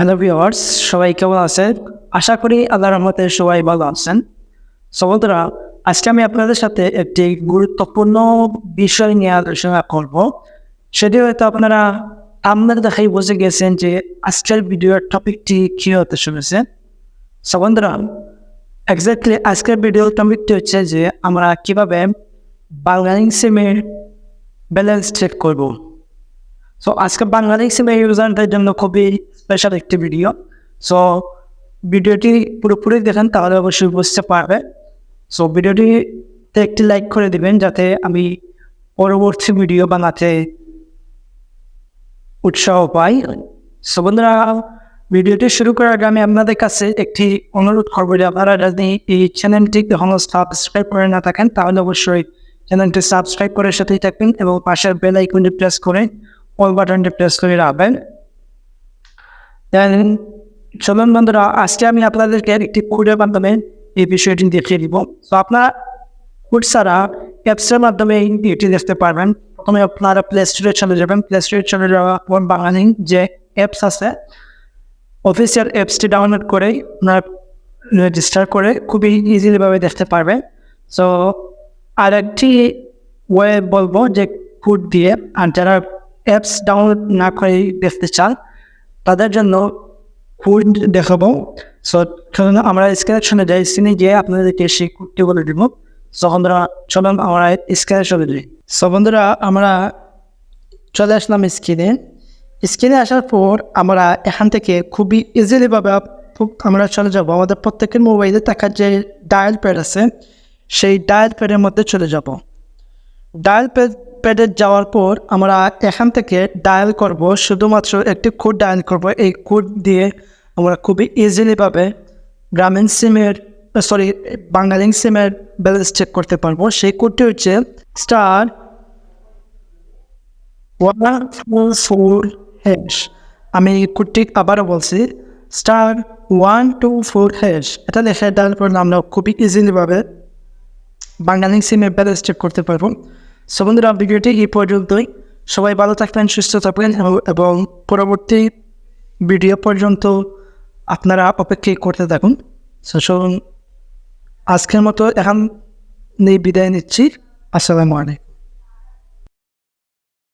Hello viewers সবাই কেমন আছেন? আশা করি আল্লাহর রহমতে সবাই ভালো আছেন। সো বন্ধুরা, আজকে আমি আপনাদের সাথে একটি গুরুত্বপূর্ণ বিষয় নিয়ে আলোচনা করব। সেটি হয়তো আপনারা আপনার দেখাই বুঝে গেছেন যে আজকের ভিডিওর টপিকটি কী হতে চলেছে। সো বন্ধুরা এক্স্যাক্টলি আজকের ভিডিওর টপিকটি হচ্ছে যে আমরা কীভাবে বাংলাদেশ সিমের ব্যালেন্স চেক করব। সো আজকে বাংলাদেশ সিমের ইউজারদের জন্য খুবই স্পেশাল একটি ভিডিও সো ভিডিওটি পুরোপুরি দেখেন, তাহলে অবশ্যই বুঝতে পারবে। সো ভিডিওটিতে একটি লাইক করে দিবেন, যাতে আমি পরবর্তী ভিডিও বানাতে উৎসাহ পাই। সো বন্ধুরা ভিডিওটি শুরু করার আগে আমি আপনাদের কাছে একটি অনুরোধ করব যে আপনারা যদি এই চ্যানেলটি এখনও সাবস্ক্রাইব করে না থাকেন, তাহলে অবশ্যই চ্যানেলটি সাবস্ক্রাইব করে সাথেই থাকবেন এবং পাশের বেল আইকনটি প্রেস করে অল বাটনটি প্রেস করে রাখবেন। দেন চলুন বন্ধুরা, আজকে আমি আপনাদেরকে একটি কোডের মাধ্যমে এই বিষয়টি দেখিয়ে দিব। তো আপনারা কোড ছাড়া অ্যাপসের মাধ্যমে এটি দেখতে পারবেন। প্রথমে আপনারা প্লে স্টোরে চলে যাবেন। প্লে স্টোরে চলে যাওয়ার বাঙালি যে অ্যাপস আছে অফিসিয়াল অ্যাপসটি ডাউনলোড করে আপনারা রেজিস্টার করে খুবই ইজিলিভাবে দেখতে পারবেন। সো আর একটি ওয়ে বলব যে কোড দিয়ে, আর যারা অ্যাপস ডাউনলোড না করে দেখতে চান, তাদের জন্য কোড দেখাবো। সো আমরা স্ক্যানে চলে যাই স্ক্রিনে গিয়ে আপনাদেরকে সেই কোডটি বলে দিব। সো বন্ধুরা, চলুন আমরা স্ক্যানে চলে যাই। সো বন্ধুরা, আমরা চলে আসলাম স্ক্রিনে স্ক্রিনে আসার পর আমরা এখান থেকে খুবই ইজিলিভাবে আমরা চলে যাব। আমাদের প্রত্যেকের মোবাইলে থাকার যে ডায়াল প্যাড আছে, সেই ডায়াল প্যাডের মধ্যে চলে যাব। ডায়াল প্যাড প্যাডে যাওয়ার পর আমরা এখান থেকে ডায়াল করব। শুধুমাত্র একটি কোড ডায়াল করব। এই কোড দিয়ে আমরা খুবই ইজিলিভাবে গ্রামীণ সিমের সরি বাঙালি সিমের ব্যালেন্স চেক করতে পারব। সেই কোডটি হচ্ছে স্টার ওয়ান ফোর হ্যাশ আমি কোডটি আবারও বলছি star one two four hash এটা লেখা ডায়াল করলে আমরা খুবই ইজিলিভাবে বাঙালি সিমের ব্যালেন্স চেক করতে পারব। সো ভিডিওটি এই পর্যন্তই। সবাই ভালো থাকবেন, সুস্থ থাকবেন এবং- পরবর্তী ভিডিও পর্যন্ত আপনারা অপেক্ষা করতে থাকুন। সো আজকের মতো এখন নিয়ে বিদায় নিচ্ছি। আসসালামু আলাইকুম।